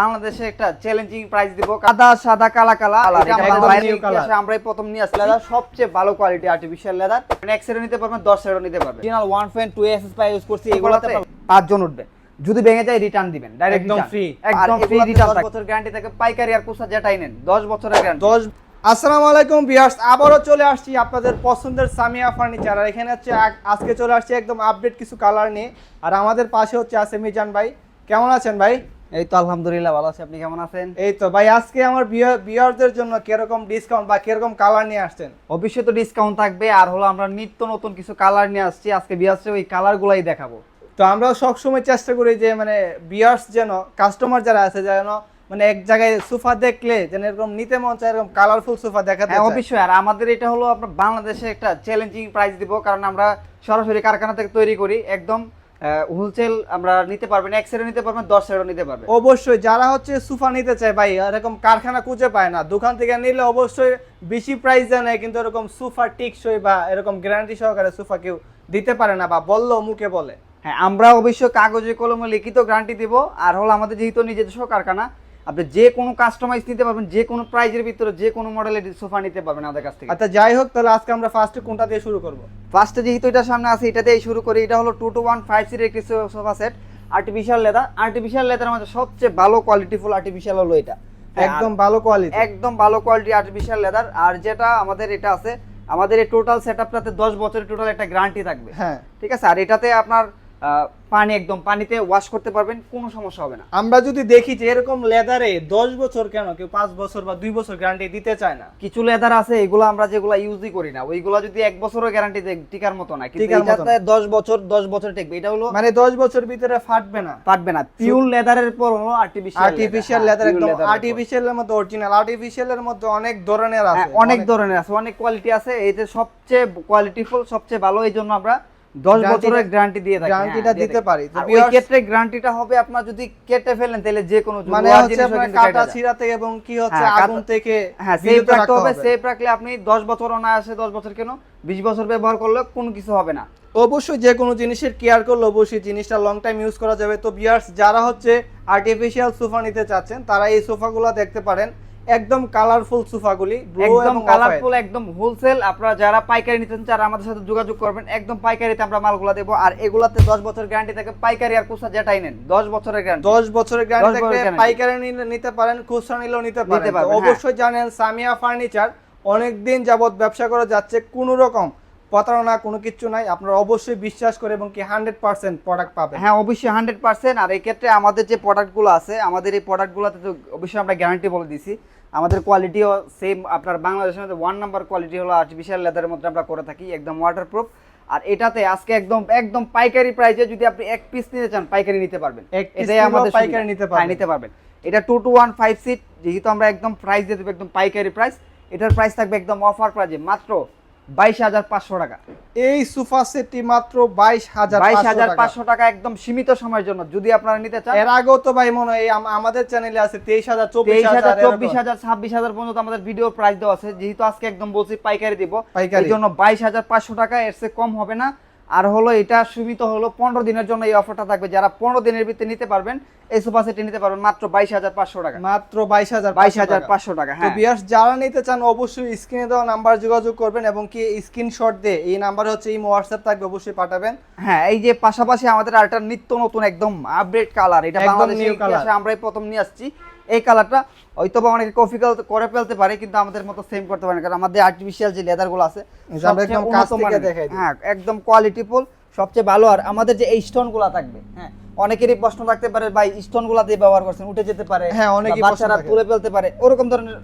বাংলাদেশে একটা challenging price দিব। সাদা সাদা কালা কালা। আমরাই প্রথম নিয়ে আসছি লেদার সবচেয়ে ভালো কোয়ালিটি আর্টিফিশিয়াল লেদার এক সেটও নিতে পারবেন দশ সেটও নিতে পারবেন। অরিজিনাল ওয়ান ফ্যান টু এস পাই ইউজ করছি এগুলোতে পাঁচজন উঠবে। যদি ভেঙে যায় রিটার্ন দিবেন। ডাইরেক্ট একদম free। একদম ফ্রি রিটার্ন দশ বছর গ্যারান্টি থাকে পাইকারি আর কুসা যেটাই নেন দশ বছরের গ্যারান্টি দশ আসসালামু আলাইকুম বিয়ার্স আবারও চলে আসছি আপনাদের পছন্দের সামিয়া ফার্নিচার আর এখানে হচ্ছে আজকে চলে আসছি একদম আপডেট কিছু কালার নিয়ে। আর আমাদের পাশে হচ্ছে আছে মিজান ভাই। কেমন আছেন ভাই? এই তো আলহামদুলিল্লাহ ভালো আছি আপনি কেমন আছেন? এই তো ভাই আজকে আমার বিয়ারদের জন্য কীরকম ডিসকাউন্ট বা কীরকম কালার নিয়ে আসছেন? অবশ্যই তো ডিসকাউন্ট থাকবে আর হলো আমরা নিত্য নতুন কিছু কালার নিয়ে আসছি আজকে বিয়াসে ওই কালারগুলাই দেখাবো। তো আমরা সবসময় চেষ্টা করি যে মানে বিয়ার্স যেন কাস্টমার যারা আছে যেন মানে এক জায়গায় সোফা দেখলে যেন এরকম নিতে মন চায় এরকম কালারফুল সোফা দেখাতে হ্যাঁ। অবশ্যই আর আমাদের এটা হলো আপনার বাংলাদেশে একটা চ্যালেঞ্জিং প্রাইস দিব কারণ আমরা সরাসরি কারখানা থেকে তৈরি করি একদম হোলসেল আমরা নিতে পারবেন এক সেটও নিতে পারবেন দশ সেটও নিতে পারবে। অবশ্যই যারা হচ্ছে সুফা নিতে চায় ভাই এরকম কারখানা খুঁজে পায় না দোকান থেকে নিলে অবশ্যই বেশি প্রাইস নেয় কিন্তু এরকম সুফা টিকসই বা এরকম গ্যারান্টি সহকারে সুফা কেউ দিতে পারে না বা বলল মুখে বলে। হ্যাঁ আমরা অবশ্য কাগজে কলমে লিখিত গ্যারান্টি দিব আর হলো আমাদের যেহেতু নিজস্ব কারখানা আপনি যে কোনো কাস্টমাইজ নিতে পারবেন যে কোনো প্রাইজের ভিতরে যে কোনো মডেলের সোফা নিতে পারবেন আমাদের কাছ থেকে। আচ্ছা যাই হোক তাহলে আজকে আমরা ফার্স্টে কোনটা দিয়ে শুরু করব? ফার্স্টে যেহেতু এটা সামনে আছে এটা দিয়েই শুরু করি। এটা হলো টু টু ওয়ান ফাইভ সিটের একটি sofa set artificial leather artificial leather মধ্যে সবচেয়ে ভালো কোয়ালিটিফুল আর্টিফিশিয়াল হলো এটা। হ্যাঁ, একদম ভালো কোয়ালিটি একদম ভালো কোয়ালিটি আর্টিফিশিয়াল লেদার আর যেটা আমাদের এটা আছে আমাদের এই টোটাল সেট সেটআপটাতে 10 বছরের টোটাল একটা গ্যারান্টি থাকবে। হ্যাঁ। ঠিক আছে? আর এটাতে আপনার পানি একদম পানিতে ওয়াশ করতে পারবেন কোনো সমস্যা হবে না। আমরা যদি দেখি যে এরকম লেদারে দশ বছর কেন কেউ পাঁচ বছর বা দুই বছর গ্যারান্টি দিতে চায় না? কিছু লেদার আছে এগুলো আমরা যেগুলো ইউজই করি না। ওইগুলো যদি এক বছরের গ্যারান্টি টিকার মতো না। কিন্তু এটাতে 10 বছর 10 বছর টিকবে। এটা হলো মানে দশ বছর ভিতরে ফাটবে না। পারবে না। পিওর লেদারের পর হলো আর্টিফিশিয়াল আর্টিফিশিয়াল লেদার একদম আর্টিফিশিয়ালের মধ্যে অরিজিনাল আর্টিফিশিয়ালের মধ্যে অনেক ধরনের আছে। হ্যাঁ, অনেক ধরনের আছে অনেক কোয়ালিটি আছে। এইটা সবচেয়ে কোয়ালিটিফুল সবচেয়ে ভালো এই জন্য আমরা দশ Guarantee বছরের গ্যারান্টি দিয়ে থাকি। guarantee টা দিয়ে দিতে পারি। ওই ক্ষেত্রে গ্যারান্টিটা হবে আপনার যদি কেটে ফেলেন তাহলে যে কোনো মানে হচ্ছে আপনার কাটা। ছিঁড়া থেকে এবং কি হচ্ছে হ্যাঁ, আগুন থেকে হ্যাঁ সেফ রাখতে হবে। সেফ রাখলে আপনি দশ বছর অনায়াসে দশ বছর কেন? বিশ বছর ব্যবহার করলে কোনো কিছু হবে না। অবশ্যই যে কোনো জিনিসের কেয়ার করলে অবশ্যই জিনিসটা লং টাইম ইউজ করা যাবে। তো বিয়ার্স যারা হচ্ছে আর্টিফিশিয়াল সোফা নিতে চাচ্ছেন তারা এই সোফাগুলো দেখতে পারেন। একদম কালারফুল সোফাগুলি একদম কালারফুল একদম হোলসেল আপনারা যারা পাইকারি নিতে চান তারা আমাদের সাথে যোগাযোগ করবেন। একদম পাইকারিতে আমরা মালগুলো দেবো। আর এগুলাতে দশ বছর গ্যারান্টি থাকে পাইকারি আর কুসা যেটাই নেন। দশ বছরের গ্যারান্টি দশ বছরের গ্যারান্টি 10 guarantee। পাইকারি নিতে পারেন খুচরা নিলেও নিতে পারেন। হ্যাঁ। অবশ্যই জানেন সামিয়া ফার্নিচার অনেক দিন যাবত ব্যবসা করে যাচ্ছে কোনো রকম প্রতারণা কোনো কিছু নাই। আপনারা অবশ্যই বিশ্বাস করে এবং কি হান্ড্রেড পার্সেন্ট প্রোডাক্ট পাবেন। হ্যাঁ অবশ্যই হান্ড্রেড পার্সেন্ট আর এই ক্ষেত্রে আমাদের যে প্রোডাক্টগুলো আছে আমাদের এই প্রোডাক্টগুলোতে তো অবশ্যই আমরা গ্যারান্টি বলে দিছি আমাদের কোয়ালিটিও সেম আপনার বাংলাদেশের মধ্যে ওয়ান নাম্বার কোয়ালিটি হলো আর্টিফিশিয়াল লেদারের মধ্যে আমরা করে থাকি একদম ওয়াটারপ্রুফ আর এটাতে আজকে একদম একদম পাইকারি প্রাইসে যদি আপনি এক পিস নিতে চান পাইকারি নিতে পারবেন। এটাই আমাদের পাইকারি নিতে নিতে পারবেন। নিতে পারবেন। এটা two two one five seat যেহেতু আমরা একদম প্রাইস দিয়ে দেবো একদম পাইকারি প্রাইস এটার প্রাইস থাকবে একদম অফার প্রাইজে মাত্র বাইশ হাজার পাঁচশো টাকা। এই সোফা সেটটি মাত্র বাইশ হাজার বাইশ হাজার পাঁচশো টাকা একদম সীমিত সময়ের জন্য। যদি আপনারা নিতে চান এর আগেও তো ভাই মনে হয় আমাদের চ্যানেলে আছে তেইশ হাজার চব্বিশ হাজার চব্বিশ হাজার ছাব্বিশ হাজার পর্যন্ত আমাদের ভিডিও প্রাইস দেওয়া আছে। যেহেতু আজকে একদম বলছি পাইকারি দিব পাইকারি। জন্য বাইশ হাজার পাঁচশো টাকা এর চেয়ে কম হবে না। আর হলো এটা সীমিত হলো পনেরো দিনের জন্য এই অফারটা থাকবে। যারা পনেরো দিনের ভিতরে নিতে পারবেন এই সোফা সেটটি নিতে পারবেন মাত্র বাইশ হাজার পাঁচশো টাকা। মাত্র বাইশ হাজার বাইশ হাজার পাঁচশো টাকা হ্যাঁ। বিয়ার্স যারা নিতে চান অবশ্যই স্ক্রিনে দেওয়া নাম্বার যোগাযোগ করবেন এবং কি স্ক্রিনশট দিয়ে এই নাম্বারে হচ্ছে এই হোয়াটসঅ্যাপ থাকবে অবশ্যই পাঠাবেন। হ্যাঁ এই যে পাশাপাশি আমাদের আরেকটা নিত্য নতুন একদম আপডেট কালার এটা। ইতিহাসে আমরাই প্রথম নিয়ে আসছি। এই কালারটা। হয়তো বা অনেকে কফি করে ফেলতে পারে কিন্তু আমাদের মতো সেম করতে পারে না কারণ আমাদের আর্টিফিশিয়াল যে লেদারগুলো আছে। হ্যাঁ একদম কোয়ালিটিফুল সবচেয়ে ভালো। আর আমাদের যে এই স্টোনগুলা থাকবে হ্যাঁ অনেকেরই প্রশ্ন থাকতে পারে ভাই স্টোনগুলা দিয়ে ব্যবহার করছেন উঠে যেতে পারে হ্যাঁ, অনেকেই বা বাচ্চারা তুলে ফেলতে পারে। ওরকম ধরনের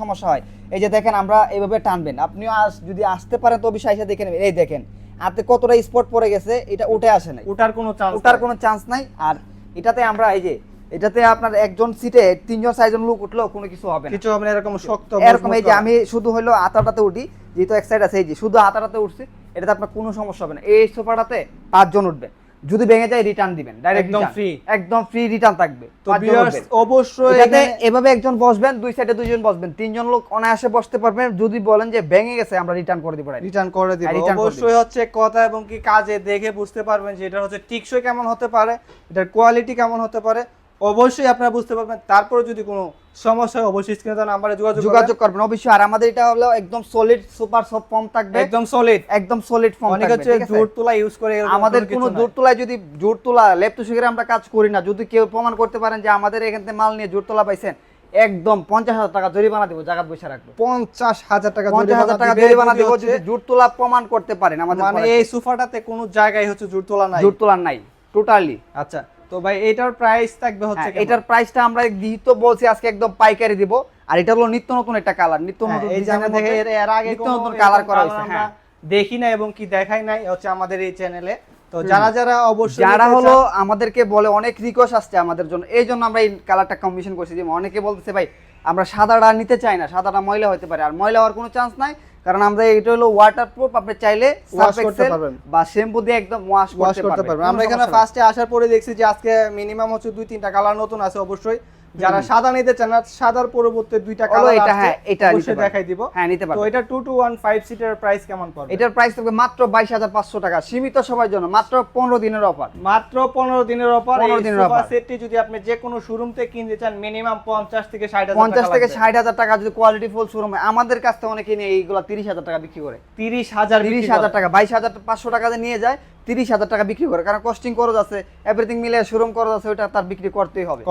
সমস্যা হয়। এই যে দেখেন আমরা এইভাবে টানবেন। আপনিও যদি আসতে পারেন তো বিষয় দেখে নেবেন। এই দেখেন হাতে কতটা স্পট পড়ে গেছে এটা উঠে আসে নাই। ওটার কোনো চান্স ওটার কোনো চান্স নাই। আর এটাতে আমরা এই যে এটাতে আপনার একজন সিটে তিনজন চারজন লোক উঠলেও কোনো কিছু হবে না। কিছু হবে না এরকম শক্ত এরকম এই যে আমি শুধু হলো আতাটাতে উঠি যেহেতু এক সাইড আছে এই যে শুধু আতাটাতে উঠছি এটাতে আপনার কোনো সমস্যা হবে না। এই সোফাটাতে পাঁচজন উঠবে। যদি ভেঙে যায় রিটার্ন দিবেন ডাইরেক্ট একদম free। একদম ফ্রি রিটার্ন থাকবে তো ভিউয়ার্স অবশ্যই এখানে- এভাবে একজন বসবেন দুই সাইডে দুইজন বসবেন তিনজন লোক অনায়াসে বসতে পারবেন যদি বলেন যে ভেঙে গেছে আমরা রিটার্ন করে দিব রিটার্ন করে দিব। হ্যাঁ, অবশ্যই হচ্ছে কথা এবং কি কাজে দেখে বুঝতে পারবেন যে এটা হচ্ছে টিকসই কেমন হতে পারে এটার কোয়ালিটি কেমন হতে পারে। অবশ্যই আপনারা বুঝতে পারবেন। তারপরে যদি কোনো সমস্যা হয় অবশ্যই স্ক্রিনে দেওয়া নাম্বারে যোগাযোগ যোগাযোগ করবেন। অবশ্যই আর আমাদের এটা হলো একদম সলিড সুপার সব ফর্ম থাকবে। একদম সলিড একদম সলিড ফর্ম অনেক হচ্ছে জোর তোলা ইউজ করে আমাদের কোনো। জোর তোলায় যদি জোর তোলা লেপ্ত শিখরে আমরা কাজ করি না। যদি কেউ প্রমাণ করতে পারেন যে আমাদের এখান থেকে মাল নিয়ে জোর তোলা পাইছেন একদম পঞ্চাশ হাজার টাকা জরিমানা দেবো জায়গা বসে রাখব। পঞ্চাশ হাজার টাকা পঞ্চাশ হাজার টাকা জরিমানা দেবো যদি জোর তোলা প্রমাণ করতে পারেন আমাদের মানে এই সোফাটাতে কোনো জায়গায় হচ্ছে জোর তোলা নাই? জোর তোলা নাই টোটালি আচ্ছা। তো ভাই এটার প্রাইস থাকবে হচ্ছে কেমন? এটার প্রাইসটা আমরা যেহেতু বলছি আজকে একদম পাইকারি দিব। আর এটা হলো নিত্য নতুন একটা কালার নিত্য হ্যাঁ, নতুন এই এর থেকে এর আগে নিত্য নতুন কালার করা হয়েছে হ্যাঁ। দেখি না এবং কি দেখাই নাই হচ্ছে আমাদের এই চ্যানেলে তো যারা যারা অবশ্যই যারা হলো আমাদেরকে বলে অনেক রিকোয়েস্ট আসছে আমাদের জন্য। এই জন্য আমরা এই কালারটা কম্বিনেশন করছি। যে অনেকে বলতেছে ভাই আমরা সাদাটা নিতে চাই না সাদাটা ময়লা হতে পারে। আর ময়লা হওয়ার কোনো চান্স নাই। কারণ আমরা এটা হলো ওয়াটার প্রুফ আপনি চাইলে ওয়াশ করতে পারবেন। বা শ্যাম্পু দিয়ে একদম ওয়াশ করতে পারবেন। আমরা এখানে ফার্স্টে আসার পরে দেখছি যে আজকে মিনিমাম হচ্ছে দুই তিনটা কালার নতুন আছে অবশ্যই। যারা সাদা নিতে চান না সাদার পরবর্তী দুইটা কালার এটা, হ্যাঁ, এটা অবশ্যই দেখাই দিব। হ্যাঁ নিতে তো এটা two two one five seater price কেমন পড়বে? এটার প্রাইস থাকবে মাত্র বাইশ হাজার পাঁচশো টাকা সীমিত সময়ের জন্য মাত্র পনেরো দিনের অফার মাত্র পনেরো দিনের অফার 15 এই দিনের সোফা সেটটি যদি আপনি যে কোনো শোরুম থেকে কিনতে চান মিনিমাম পঞ্চাশ থেকে ষাট হাজার পঞ্চাশ থেকে ষাট হাজার টাকা যদি কোয়ালিটি ফুল শোরুম হয় আমাদের কাছ থেকে অনেকে নিয়ে এইগুলো তিরিশ হাজার টাকা বিক্রি করে। তিরিশ হাজার তিরিশ হাজার টাকা বাইশ হাজার পাঁচশো টাকা দিয়ে নিয়ে যায় তিরিশ হাজার টাকা বিক্রি করে কারণ কস্টিং খরচ আছে এভরিথিং মিলে শোরুম খরচ আছে ওটা তার বিক্রি করতেই হবে।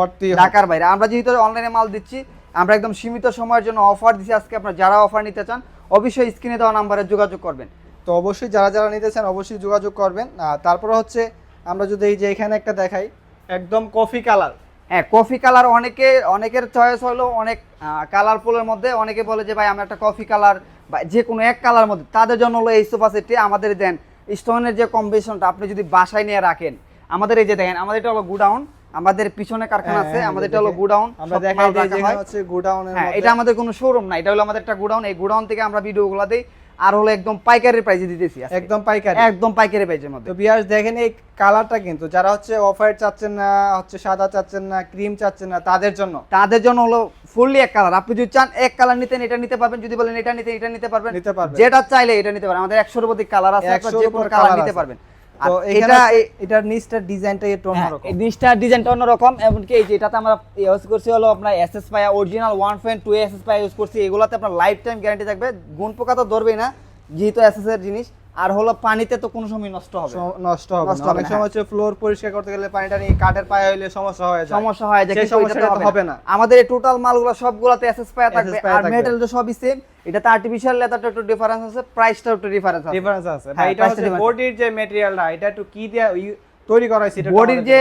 ঢাকার বাইরে। আমরা যেহেতু অনলাইনে মাল দিচ্ছি আমরা একদম সীমিত সময়ের জন্য অফার দিচ্ছি আজকে আপনারা যারা অফার নিতে চান অবশ্যই স্ক্রিনে দেওয়া নাম্বারে যোগাযোগ করবেন। তো অবশ্যই যারা যারা নিতে চান অবশ্যই যোগাযোগ করবেন। তারপরে হচ্ছে আমরা যদি এই যে এখানে একটা দেখাই একদম কফি কালার হ্যাঁ কফি কালার অনেকে অনেকের চয়েস হলো অনেক কালারফুলের মধ্যে। অনেকে বলে যে ভাই আমরা একটা কফি কালার বা যে কোনো এক কালার মধ্যে। তাদের জন্য হলো এই সোফা সেটটি আমাদের দেন স্টোনের যে কম্বিনেশনটা আপনি যদি বাসায় নিয়ে রাখেন আমাদের এই যে দেখেন আমাদের এটা হলো গুডাউন আমাদের পিছনে কারখানা আছে আমাদের এটা হলো গুডাউন হ্যাঁ, আমরা দেখাই দিই যে হচ্ছে গোডাউনের হ্যাঁ এটা আমাদের কোনো শোরুম না এটা হলো আমাদের একটা গুডাউন এই গুডাউন থেকে আমরা ভিডিওগুলো দিই। আর হলো একদম পাইকারি প্রাইসে দিতেছি একদম পাইকারি। একদম পাইকারি প্রাইসের মধ্যে। তো বিয়াস দেখেন এই কালারটা কিন্তু যারা হচ্ছে অফ হোয়াইট চাচ্ছেন না হচ্ছে সাদা চাচ্ছেন না ক্রিম চাচ্ছেন না তাদের জন্য। তাদের জন্য হলো ফুললি এক কালার আপনি যদি চান এক কালার নিতেন এটা নিতে পারবেন। যদি বলেন এটা নিতে এটা নিতে পারবেন। নিতে পারবেন। যেটা চাইলে এটা নিতে পারবেন। আমাদের একশোর অধিক কালার আছে 100 যে কোনো কালার নিতে পারবেন। তো এটা এটার নিচটার ডিজাইনটা একটু হ্যাঁ, অন্যরকম। এই জিনিসটা ডিজাইনটা অন্যরকম এমনকি এই যে এটাতে আমরা ইউজ করছি হলো আপনার এসএস পায়া original one point two SS পায়া ইউজ করছি এগুলোতে আপনার লাইফ টাইম গ্যারান্টি থাকবে। গুণ পোকা তো ধরবেই না যেহেতু এসএস এর জিনিস। আর হলো পানিতে তো কোনো সময় নষ্ট হবে। নষ্ট হবে নষ্ট অনেক সময় হচ্ছে ফ্লোর পরিষ্কার করতে গেলে পানিটা নিয়ে কাঠের পায়ে হইলে সমস্যা হয়ে যায়। সমস্যা হয় যে সেই সমস্যাটা হবে না। আমাদের এই টোটাল মালগুলো সবগুলোতে এসএস পায়া থাকবে। আর মেটাল তো সবই সেম এটাতে আর্টিফিশিয়াল লেদারটা একটু ডিফারেন্স আছে প্রাইসটা একটু ডিফারেন্স আছে। ডিফারেন্স আছে। ভাই হ্যাঁ, এটা হচ্ছে বডির যে ম্যাটেরিয়ালটা এটা একটু কি দিয়ে তৈরি করা হয়েছে এটা বডির যে।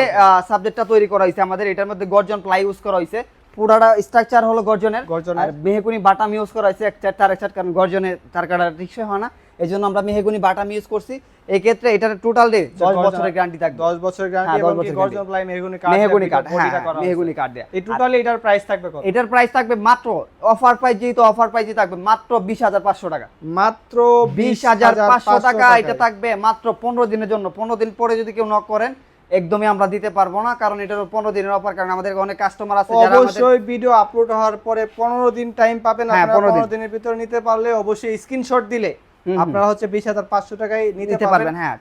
সাবজেক্টটা তৈরি করা হয়েছে আমাদের এটার মধ্যে গর্জন প্লাই ইউজ করা হয়েছে। পুরাটা স্ট্রাকচার হলো গর্জনের। আর মেহগুনি বাটাম ইউজ করা হয়েছে এক চার তার এক চার কারণ গর্জনের তার কাটা রিক্সা হয় না। এই জন্য আমরা মেহগুনি বাটাম ইউজ করছি। এই ক্ষেত্রে এটার টোটাল ডে দশ বছরের গ্যারান্টি থাকবে। 10 বছরের গ্যারান্টি এবং 10 কি বছরের গর্জন প্লাই মেহগুনি কাঠ মেহগুনি কাঠ হ্যাঁ মেহগুনি। কাঠ দেয়া। এই টোটালি এটার প্রাইস থাকবে কত? এটার প্রাইস থাকবে মাত্র অফার প্রাইস যেহেতু অফার প্রাইসই থাকবে মাত্র বিশ হাজার পাঁচশো টাকা। মাত্র বিশ হাজার পাঁচশো টাকা এটা থাকবে মাত্র পনেরো দিনের জন্য। পনেরো দিন পরে যদি কেউ নক করেন একদমই আমরা দিতে পারব না কারণ এটার পনেরো দিনের অফার কারণ আমাদের অনেক কাস্টমার আছে যারা অবশ্যই ভিডিও আপলোড হওয়ার পরে পনেরো দিন টাইম পাবেন হ্যাঁ, আপনারা পনেরো দিনের ভিতরে নিতে পারলে অবশ্যই স্ক্রিনশট দিলে আপনারা হচ্ছে বিশ হাজার পাঁচশো টাকায় নিতে পারবেন। হ্যাঁ,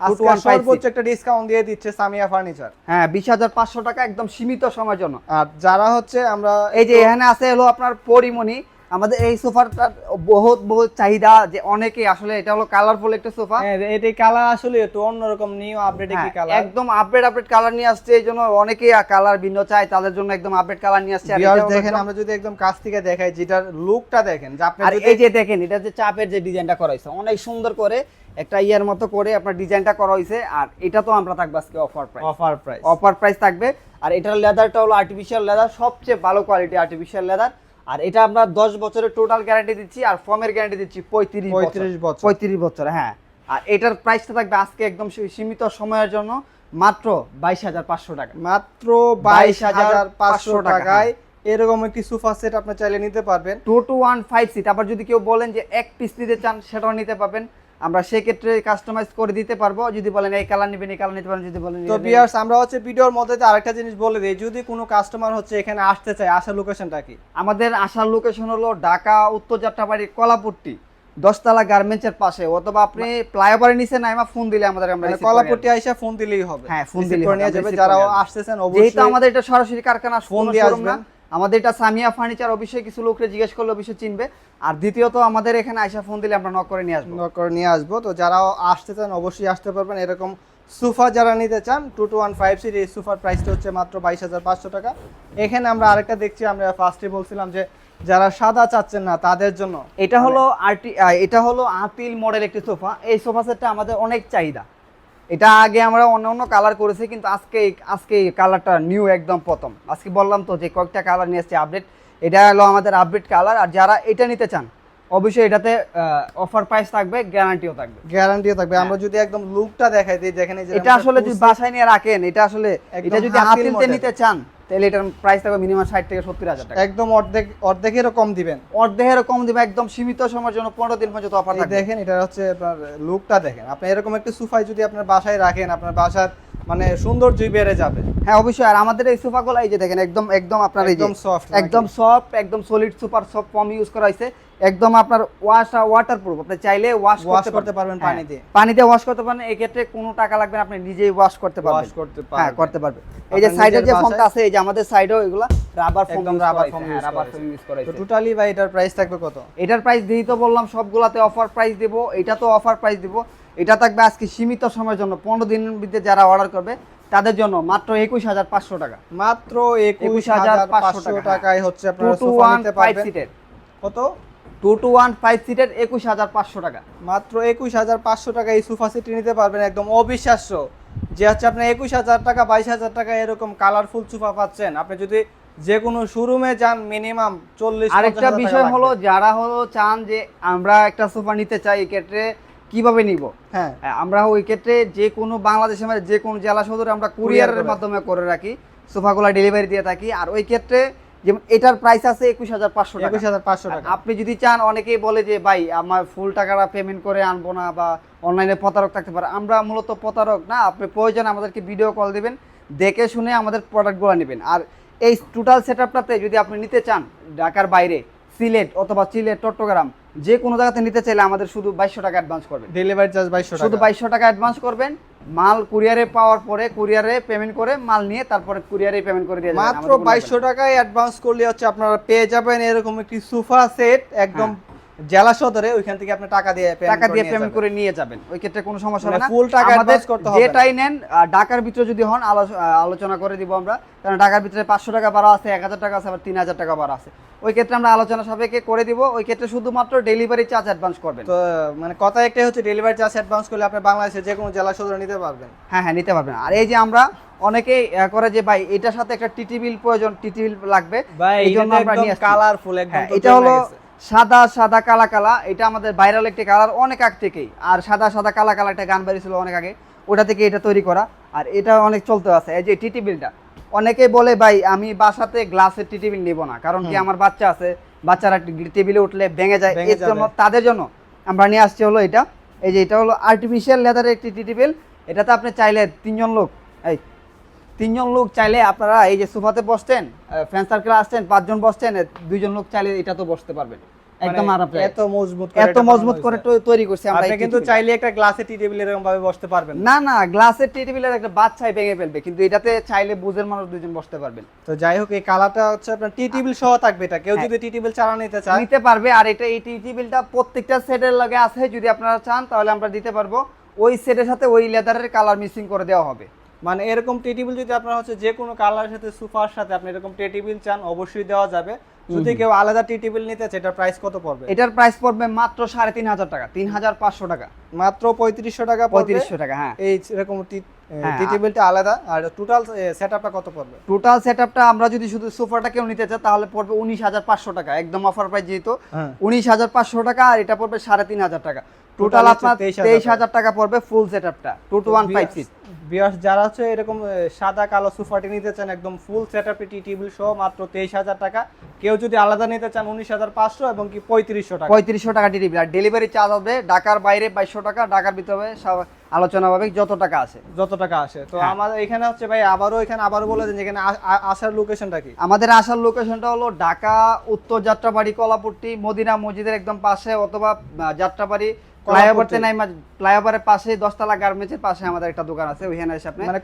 সর্বোচ্চ একটা ডিসকাউন্ট দিয়ে দিচ্ছে সামিয়া ফার্নিচার হ্যাঁ বিশ হাজার পাঁচশো টাকা একদম সীমিত সময়ের জন্য। আর যারা হচ্ছে আমরা এই যে এখানে আছে হলো আপনার পরিমণি আমাদের এই সোফাটার বহুত বহুত চাহিদা যে অনেকে আসলে এটা হলো কালারফুল একটা সোফা। হ্যাঁ, এটি কালার আসলে একটু অন্যরকম নিউ আপডেট কি হ্যাঁ, কালার একদম আপডেট আপডেট কালার নিয়ে আসছে এই জন্য অনেকেই কালার ভিন্ন চায় তাদের জন্য একদম আপডেট কালার নিয়ে আসছে আর দেখেন আমরা যদি একদম কাছ থেকে দেখাই যেটার লুকটা দেখেন যে আপনি এই যে দেখেন এটা যে চাপের যে ডিজাইনটা করা হয়েছে অনেক সুন্দর করে একটা ইয়ার মতো করে আপনার ডিজাইনটা করা হয়েছে আর এটা তো আমরা থাকবে আজকে offer price offer price offer price থাকবে আর এটার লেদারটা হলো আর্টিফিশিয়াল লেদার সবচেয়ে ভালো কোয়ালিটি আর্টিফিশিয়াল লেদার আর এটা আমরা দশ বছরের টোটাল গ্যারান্টি দিচ্ছি আর ফর্মের গ্যারান্টি দিচ্ছি পঁয়ত্রিশ 35 বছর। পঁয়ত্রিশ বছর হ্যাঁ। আর এটার প্রাইসটা থাকবে আজকে একদম সীমিত সময়ের জন্য মাত্র বাইশ হাজার পাঁচশো টাকা। মাত্র বাইশ হাজার 22,500 পাঁচশো টাকায় এরকম একটি সোফা সেট আপনি চাইলে নিতে পারবেন। Two two one five seat আবার যদি কেউ বলেন যে এক পিস নিতে চান সেটাও নিতে পারবেন। আমরা সেক্ষেত্রে কাস্টমাইজ করে দিতে পারব। যদি বলেন এই কালার নেবেন এই কালার নিতে পারেন যদি বলেন তো বিয়ার্স আমরা হচ্ছে ভিডিওর মধ্যে আরেকটা জিনিস বলে দিই যদি কোনো কাস্টমার হচ্ছে এখানে আসতে চায় আসার লোকেশনটা কি? আমাদের আসার লোকেশন হলো ঢাকা উত্তর যাত্রাবাড়ি কলাপুট্টি দশতলা গার্মেন্টসের পাশে। অথবা আপনি ফ্লাইওভারের নিচে নাইমা ফোন দিলে আমাদের আমরা কলাপট্টি আইসা ফোন দিলেই হবে। হ্যাঁ, ফোন নিয়ে যাবে। যারা আসতেছেন যেহেতু অবশ্যই আমাদের এটা সরাসরি কারখানা ফোন দিয়ে আসবেন। আমাদের এটা সামিয়া ফার্নিচার অবশ্যই কিছু লোকরে জিজ্ঞেস করলে অবশ্যই চিনবে। আর দ্বিতীয়ত আমাদের এখানে আইসা ফোন দিলে আমরা নক করে নিয়ে আসব। নক করে নিয়ে আসব। তো যারা আসতে চান অবশ্যই আসতে পারবেন। এরকম সোফা যারা নিতে চান two two one five seat এই সোফার প্রাইসটা হচ্ছে মাত্র বাইশ হাজার পাঁচশো টাকা। এখানে আমরা আরেকটা দেখছি আমরা ফার্স্টে বলছিলাম যে যারা সাদা চাচ্ছেন না তাদের জন্য। এটা হলো আরটি এটা হলো আতিল মডেল একটি সোফা। এই সোফা সেটটা আমাদের অনেক চাহিদা। এটা আগে আমরা অন্য অন্য কালার করেছি কিন্তু আজকে আজকে এই কালারটা নিউ একদম প্রথম। আজকে বললাম তো যে কয়েকটা কালার নিয়ে এসছে আপডেট এটা হলো আমাদের আপডেট কালার আর যারা এটা নিতে চান অবশ্যই এটাতে অফার প্রাইস থাকবে গ্যারান্টিও থাকবে। গ্যারান্টিও থাকবে। আমরা যদি একদম লুকটা দেখাই দিই যেখানে হ্যাঁ। এটা আসলে যদি বাসায় নিয়ে রাখেন এটা আসলে এটা যদি হাতিলতে নিতে চান তাহলে এটার প্রাইস থাকবে মিনিমাম ষাট থেকে সত্তর হাজার টাকা। একদম অর্ধেক অর্ধেকেরও কম দিবেন। অর্ধেকেরও কম দিবে একদম সীমিত সময়ের জন্য পনেরো দিন পর্যন্ত অফার দেখেন এটা হচ্ছে আপনার লুকটা দেখেন। আপনি এরকম একটি সুফাই যদি আপনার বাসায় রাখেন আপনার বাসার মানে সৌন্দর্যই বেড়ে যাবে। হ্যাঁ অবশ্যই। আর আমাদের এই সোফাগুলো এই যে দেখেন একদম একদম আপনার এই যে একদম নাকি? একদম সফট একদম solid super soft foam use করা হয়েছে। একদম আপনার ওয়াশ ওয়াটার প্রুফ আপনি চাইলে ওয়াশ Wash করতে পারবেন পানি হ্যাঁ, দিয়ে। পানি দিয়ে ওয়াশ করতে পারেন এই ক্ষেত্রে কোনো টাকা লাগবে না আপনি নিজেই ওয়াশ করতে পারবেন। Wash করতে পারবেন হ্যাঁ পারবেন। করতে পারবে এই যে সাইডের যে ফোমটা আছে এই যে আমাদের সাইডেও এগুলা রাবার ফোম একদম রাবার ফোম হ্যাঁ রাবার করা ফোম ইউজ করা তো হয়েছে। টোটালি ভাই এটার প্রাইস থাকবে কত? এটার প্রাইস দিয়েই তো বললাম সবগুলাতে অফার প্রাইস দেবো। এটা তো অফার প্রাইস দিব। এটা থাকবে আজকে সীমিত সময়ের জন্য পনেরো দিনের ভিতরে যারা অর্ডার করবে তাদের জন্য মাত্র একুশ হাজার পাঁচশো টাকা। মাত্র একুশ হাজার পাঁচশো। টাকায় হচ্ছে সিটের কত? টু টু ওয়ান ফাইভ সিটের একুশ হাজার পাঁচশো টাকা। মাত্র একুশ হাজার পাঁচশো টাকা এই সোফা নিতে পারবেন একদম অবিশ্বাস্য। যে হচ্ছে আপনি একুশ হাজার টাকা বাইশ হাজার টাকা এরকম কালারফুল সোফা পাচ্ছেন। আপনি যদি যে কোনো শোরুমে যান মিনিমাম চল্লিশ আরেকটা বিষয় হলো যারা হলো চান যে আমরা একটা সোফা নিতে চাই এই ক্ষেত্রে কীভাবে নিব? হ্যাঁ। হ্যাঁ, আমরা ওই ক্ষেত্রে যে কোনো বাংলাদেশের মধ্যে যে কোনো জেলা সদরে আমরা কুরিয়ারের মাধ্যমে করে রাখি সোফাগুলো ডেলিভারি দিয়ে থাকি। আর ওই ক্ষেত্রে যেমন এটার প্রাইস আছে একুশ হাজার পাঁচশো একুশ হাজার পাঁচশো টাকা। আপনি যদি চান অনেকেই বলে যে ভাই আমার ফুল টাকাটা পেমেন্ট করে আনব না বা অনলাইনে প্রতারক থাকতে পারে। আমরা মূলত প্রতারক না আপনি প্রয়োজন আমাদেরকে ভিডিও কল দিবেন দেখে শুনে আমাদের প্রোডাক্টগুলো নেবেন। আর এই টোটাল সেটআপটাতে যদি আপনি নিতে চান ঢাকার বাইরে সিলেট অথবা সিলেট চট্টগ্রাম যে কোনো জায়গাতে নিতে চাইলে আমাদের শুধু বাইশশো টাকা অ্যাডভান্স করবেন। ডেলিভারি চার্জ বাইশশো শুধু বাইশশো টাকা অ্যাডভান্স করবেন মাল কুরিয়ারে পাওয়ার পরে কুরিয়ারে পেমেন্ট করে মাল নিয়ে তারপরে কুরিয়ারে পেমেন্ট করে দিয়ে মাত্র বাইশশো টাকায় অ্যাডভান্স করলে হচ্ছে আপনারা পেয়ে যাবেন এরকম একটি সোফা সেট একদম জেলা সদরে ওইখান থেকে আপনি টাকা দিয়ে। টাকা দিয়ে পেমেন্ট। করে নিয়ে যাবেন। ওই ক্ষেত্রে কোনো সমস্যা মানে হবে না। full টাকা advance করতে হবে। যেটাই নেন ঢাকার ভিতরে যদি হন আলোচনা করে দিব আমরা। কারণ ঢাকার ভিতরে পাঁচশো টাকা বাড়া আছে এক হাজার টাকা আছে আবার তিন হাজার টাকা বাড়া আছে। ওই ক্ষেত্রে আমরা আলোচনা সাপেক্ষে করে দিব। ওই ক্ষেত্রে শুধুমাত্র ডেলিভারি চার্জ অ্যাডভান্স করবেন। তো মানে কথা একটাই হচ্ছে ডেলিভারি চার্জ অ্যাডভান্স করলে আপনি বাংলাদেশে যে কোনো জেলা সদরে নিতে পারবেন। হ্যাঁ হ্যাঁ নিতে পারবেন। আর এই যে আমরা অনেকেই করে যে ভাই এটার সাথে একটা টিটি বিল প্রয়োজন টিটি বিল লাগবে। এই জন্য আমরা কালারফুল একদম হ্যাঁ, এটা হলো। সাদা সাদা কালা কালা এটা আমাদের ভাইরাল একটি কালার অনেক আগ থেকেই। আর সাদা সাদা কালা কালা একটা গান বেরিয়েছিল অনেক আগে। ওটা থেকে এটা তৈরি করা। আর এটা অনেক চলতে আছে। এই যে টিটি বিলটা অনেকেই বলে ভাই আমি বাসাতে গ্লাসের টিটি বিল নিব না। কারণ কি আমার বাচ্চা আছে। বাচ্চারা টেবিলে উঠলে ভেঙে যায়। এর জন্য তাদের জন্য আমরা নিয়ে আসছি হলো এটা। এই যে এটা হলো আর্টিফিশিয়াল লেদারের একটি টিটি বিল এটাতে আপনি চাইলে তিনজন লোক এই তিনজন লোক চাইলে আপনারা এই যে সোফাতে বসছেন ফ্রেন্ড সার্কেলে আসছেন পাঁচজন বসতেন দুইজন লোক চাইলে এটা তো বসতে পারবেন। একদম মানে আরাম এত মজবুত এত মজবুত করে তৈরি করছি আমরা আপনি কিন্তু চাইলে একটা গ্লাসে টি টেবিল এরকম ভাবে বসতে পারবেন। না না গ্লাসের টি টেবিলের একটা বাচ্চাই ভেঙে ফেলবে কিন্তু এটাতে চাইলে বুঝের মানুষ দুজন বসতে পারবেন। তো যাই হোক এই কালারটা হচ্ছে আপনার টি টেবিল সহ থাকবে এটা। কেউ হ্যাঁ। যদি টি টেবিল চালা নিতে চায়। নিতে পারবে আর এটা এই টি টেবিলটা প্রত্যেকটা সেটের লগে আছে যদি আপনারা চান তাহলে আমরা দিতে পারব। ওই সেটের সাথে ওই লেদারের কালার মিক্সিং করে দেওয়া হবে। মানে এরকম টি টেবিল যদি আপনার হচ্ছে যে কোনো কালারের সাথে সোফার সাথে আপনি এরকম টি টেবিল চান অবশ্যই দেওয়া যাবে। যদি কেউ আলাদা টি টেবিল নিতে চায় এটার প্রাইস কত পড়বে? এটার প্রাইস পড়বে মাত্র সাড়ে তিন হাজার টাকা তিন হাজার পাঁচশো টাকা। মাত্র পঁয়ত্রিশশো টাকা পঁয়ত্রিশশো টাকা হ্যাঁ। এই এরকম টি হ্যাঁ, টি টেবিলটা আলাদা। আর টোটাল সেটআপটা কত পড়বে? টোটাল সেটআপটা আমরা যদি শুধু সোফাটা কেউ নিতে চাই তাহলে পড়বে উনিশ হাজার পাঁচশো টাকা। একদম অফার প্রাইস যেহেতু হ্যাঁ। উনিশ হাজার পাঁচশো টাকা আর এটা পড়বে সাড়ে তিন হাজার টাকা। টোটাল আপনার 23,000 তেইশ হাজার টাকা পড়বে full সেটআপটা two two one five six বিয়ার্স যারা হচ্ছে এরকম সাদা কালো সোফাটি নিতে চান একদম ফুল সেটআপ টি টেবিল সহ মাত্র তেইশ হাজার টাকা। কেউ যদি আলাদা নিতে চান উনিশ হাজার পাঁচশো এবং কি পঁয়ত্রিশশো টাকা। পঁয়ত্রিশশো টাকা ডেলিভারি আর ডেলিভারি চার্জ হবে ঢাকার বাইরে বাইশশো টাকা ঢাকার ভিতরে আলোচনা হবে যত টাকা আছে। যত টাকা আসে তো হ্যাঁ। আমাদের এখানে হচ্ছে ভাই আবারও এখানে আবারও বলে দিন এখানে আসার লোকেশনটা কি? আমাদের আসার লোকেশনটা হলো ঢাকা উত্তর যাত্রাবাড়ি কলাপুরটি মদিনা মসজিদের একদম পাশে অথবা যাত্রাবাড়ি ফ্লাইওভারতে নাই ফ্লাইওভারের পাশে দশতলা গার্মেন্টসের পাশে আমাদের একটা দোকান আছে ওইখানে এসে আপনি মানে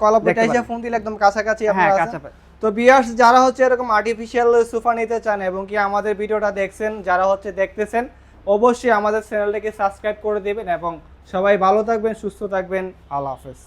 এসে ফোন দিলে একদম কাছাকাছি হ্যাঁ আপনারা আছেন। কাছাকাছি। তো বিয়ার্স যারা হচ্ছে এরকম আর্টিফিশিয়াল সোফা নিতে চান এবং কি আমাদের ভিডিওটা দেখছেন যারা হচ্ছে দেখতেছেন অবশ্যই আমাদের চ্যানেলটাকে সাবস্ক্রাইব করে দেবেন এবং সবাই ভালো থাকবেন সুস্থ থাকবেন। আল্লাহ হাফেজ।